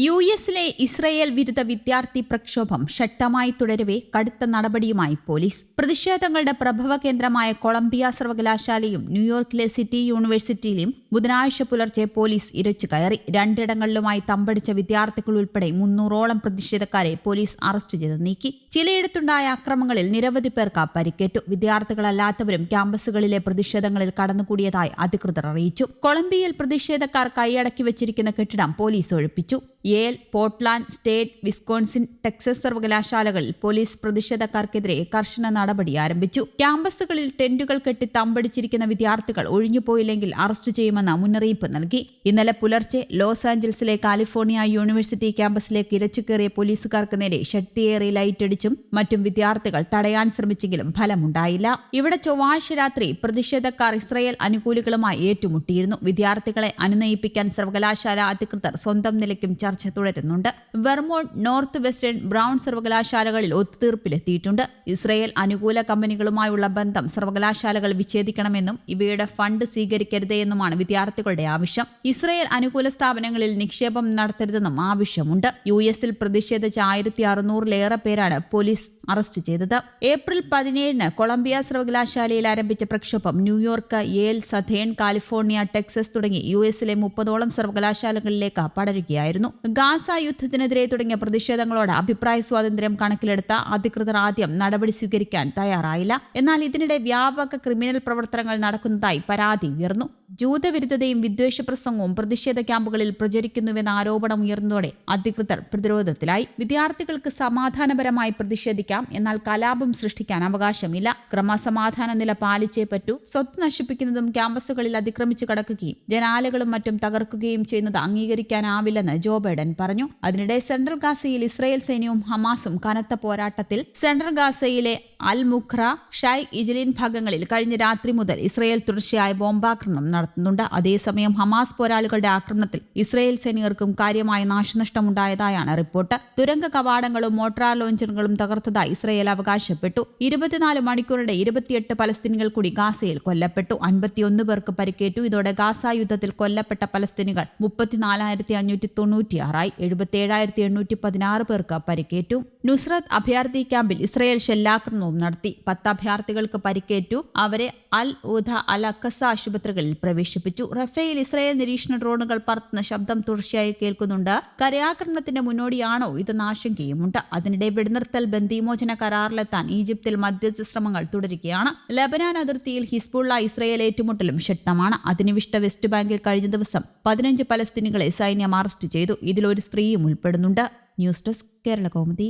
U എസിലെ Israel വിരുദ്ധ വിദ്യാർത്ഥി പ്രക്ഷോഭം ശക്തമായി തുടരവെ കടുത്ത നടപടിയുമായി പോലീസ്. പ്രതിഷേധങ്ങളുടെ പ്രഭവ കേന്ദ്രമായ കൊളംബിയ സർവകലാശാലയും ന്യൂയോർക്കിലെ സിറ്റി യൂണിവേഴ്സിറ്റിയിലും ബുധനാഴ്ച പുലർച്ചെ പോലീസ് ഇരച്ചു കയറി. രണ്ടിടങ്ങളിലുമായി തമ്പടിച്ച വിദ്യാർത്ഥികൾ ഉൾപ്പെടെ മുന്നൂറോളം പ്രതിഷേധക്കാരെ പോലീസ് അറസ്റ്റ് ചെയ്ത് നീക്കി. ചിലയിടത്തുണ്ടായ അക്രമങ്ങളിൽ നിരവധി പേർക്ക് പരിക്കേറ്റു. വിദ്യാർത്ഥികളല്ലാത്തവരും ക്യാമ്പസുകളിലെ പ്രതിഷേധങ്ങളിൽ കടന്നുകൂടിയതായി അധികൃതർ അറിയിച്ചു. കൊളംബിയയിൽ പ്രതിഷേധക്കാർ കൈയടക്കി വെച്ചിരിക്കുന്ന കെട്ടിടം പോലീസ് ഒഴിപ്പിച്ചു. Yale Portland State Wisconsin Texas സർവകലാശാലകളിൽ പോലീസ് പ്രതിഷേധക്കാർക്കെതിരെ കർശന നടപടി ആരംഭിച്ചു. ക്യാമ്പസുകളിൽ ടെന്റുകൾ കെട്ടി തമ്പടിച്ചിരിക്കുന്ന വിദ്യാർത്ഥികൾ ഒഴിഞ്ഞുപോയില്ലെങ്കിൽ അറസ്റ്റ് ചെയ്യുമെന്ന് മുന്നറിയിപ്പ് നൽകി. ഇന്നലെ പുലർച്ചെ ലോസ് ആഞ്ചൽസിലെ കാലിഫോർണിയ യൂണിവേഴ്സിറ്റി ക്യാമ്പസിലേക്ക് ഇരച്ചുകയറിയ പോലീസുകാർക്ക് നേരെ ശക്തിയേറി ലൈറ്റടിച്ചും മറ്റും വിദ്യാർത്ഥികൾ തടയാൻ ശ്രമിച്ചെങ്കിലും ഫലമുണ്ടായില്ല. ഇവിടെ ചൊവ്വാഴ്ച രാത്രി പ്രതിഷേധക്കാർ ഇസ്രയേൽ അനുകൂലികളുമായി ഏറ്റുമുട്ടിയിരുന്നു. വിദ്യാർത്ഥികളെ അനുനയിപ്പിക്കാൻ സർവകലാശാല അധികൃതർ സ്വന്തം നിലയ്ക്കും ചർച്ച തുടരുന്നുണ്ട്. വെർമോണ്ട് നോർത്ത് വെസ്റ്റേൺ ബ്രൗൺ സർവകലാശാലകളിൽ ഒത്തുതീർപ്പിലെത്തിയിട്ടുണ്ട്. ഇസ്രയേൽ അനുകൂല കമ്പനികളുമായുള്ള ബന്ധം സർവകലാശാലകൾ വിച്ഛേദിക്കണമെന്നും ഇവയുടെ ഫണ്ട് സ്വീകരിക്കരുതേ എന്നുമാണ് വിദ്യാർത്ഥികളുടെ ആവശ്യം. ഇസ്രയേൽ അനുകൂല സ്ഥാപനങ്ങളിൽ നിക്ഷേപം നടത്തരുതെന്നും ആവശ്യമുണ്ട്. യു എസിൽ പ്രതിഷേധിച്ച ആയിരത്തി അറുന്നൂറിലേറെ പേരാണ് പോലീസ് അറസ്റ്റ് ചെയ്തത്. ഏപ്രിൽ പതിനേഴിന് കൊളംബിയ സർവകലാശാലയിൽ ആരംഭിച്ച പ്രക്ഷോഭം New York Yale Southern California Texas തുടങ്ങി യു എസിലെ മുപ്പതോളം സർവകലാശാലകളിലേക്ക് പടരുകയായിരുന്നു. ഗാസ യുദ്ധത്തിനെതിരെ തുടങ്ങിയ പ്രതിഷേധങ്ങളോട് അഭിപ്രായ സ്വാതന്ത്ര്യം കണക്കിലെടുത്ത അധികൃതർ ആദ്യം നടപടി സ്വീകരിക്കാൻ തയ്യാറായില്ല. എന്നാൽ ഇതിനിടെ വ്യാപക ക്രിമിനൽ പ്രവർത്തനങ്ങൾ നടക്കുന്നതായി പരാതി ഉയർന്നു. ജൂതവിരുദ്ധതയും വിദ്വേഷ പ്രസംഗവും പ്രതിഷേധ ക്യാമ്പുകളിൽ പ്രചരിക്കുന്നുവെന്ന ആരോപണം ഉയർന്നതോടെ അധികൃതർ പ്രതിരോധത്തിലായി. വിദ്യാർത്ഥികൾക്ക് സമാധാനപരമായി പ്രതിഷേധിക്കാം എന്നാൽ കലാപം സൃഷ്ടിക്കാൻ അവകാശമില്ല. ക്രമസമാധാന നില പാലിച്ചേ പറ്റൂ. സ്വത്ത് നശിപ്പിക്കുന്നതും ക്യാമ്പസുകളിൽ അതിക്രമിച്ചു കടക്കുകയും ജനാലകളും മറ്റും തകർക്കുകയും ചെയ്യുന്നത് അംഗീകരിക്കാനാവില്ലെന്ന് ജോ ബൈഡൻ പറഞ്ഞു. അതിനിടെ സെൻട്രൽ ഗാസയിൽ ഇസ്രായേൽ സൈന്യവും ഹമാസും കനത്ത പോരാട്ടത്തിൽ. സെൻട്രൽ ഗാസയിലെ അൽ മുഖ്ര ഷൈ ഇജലിൻ ഭാഗങ്ങളിൽ കഴിഞ്ഞ രാത്രി മുതൽ ഇസ്രായേൽ തുടർച്ചയായ ബോംബാക്രമണം നടത്തുന്നുണ്ട്. അതേസമയം ഹമാസ് പോരാളികളുടെ ആക്രമണത്തിൽ ഇസ്രയേൽ സൈനികർക്കും കാര്യമായ നാശനഷ്ടമുണ്ടായതായാണ് റിപ്പോർട്ട്. തുരങ്ക കവാടങ്ങളും മോട്ടോർ ലോഞ്ചറുകളും തകർത്തതായി ഇസ്രയേൽ അവകാശപ്പെട്ടു. ഇരുപത്തിനാല് മണിക്കൂറിടെ ഇരുപത്തിയെട്ട് പലസ്തീനികൾ കൂടി ഗാസയിൽ കൊല്ലപ്പെട്ടു. അൻപത്തിയൊന്ന് പേർക്ക് പരിക്കേറ്റു. ഇതോടെ ഗാസ യുദ്ധത്തിൽ കൊല്ലപ്പെട്ട പലസ്തീനികൾ മുപ്പത്തിനാലായിരത്തി അഞ്ഞൂറ്റി തൊണ്ണൂറ്റിയാറായി എഴുപത്തിയേഴായിരത്തി എണ്ണൂറ്റി പതിനാറ് പേർക്ക് പരിക്കേറ്റു. നുസ്രത്ത് അഭയാർത്ഥി ക്യാമ്പിൽ ഇസ്രയേൽ ഷെല്ലാക്രമണവും നടത്തി. പത്ത് അഭയാർത്ഥികൾക്ക് പരിക്കേറ്റു. അവരെ അൽ ഉധ അൽ അക്കസ ആശുപത്രികളിൽ പ്രവേശിപ്പിച്ചു. റഫേൽ ഇസ്രായേൽ നിരീക്ഷണ ഡ്രോണുകൾ പറത്തുന്ന ശബ്ദം തുടർച്ചയായി കേൾക്കുന്നുണ്ട്. കരയാക്രമണത്തിന്റെ മുന്നോടിയാണോ ഇതെന്ന ആശങ്കയുമുണ്ട്. അതിനിടെ വെടിനിർത്തൽ ബന്ധിമോചന കരാറിലെത്താൻ ഈജിപ്തിൽ മധ്യസ്ഥ ശ്രമങ്ങൾ തുടരുകയാണ്. ലബനാൻ അതിർത്തിയിൽ ഹിസ്ബുള്ള ഇസ്രായേൽ ഏറ്റുമുട്ടലും ശക്തമാണ്. അതിനിവിഷ്ട വെസ്റ്റ് ബാങ്കിൽ കഴിഞ്ഞ ദിവസം പതിനഞ്ച് പലസ്തീനികളെ സൈന്യം അറസ്റ്റ് ചെയ്തു. ഇതിലൊരു സ്ത്രീയും ഉൾപ്പെടുന്നുണ്ട്. News desk Kerala Kaumudi.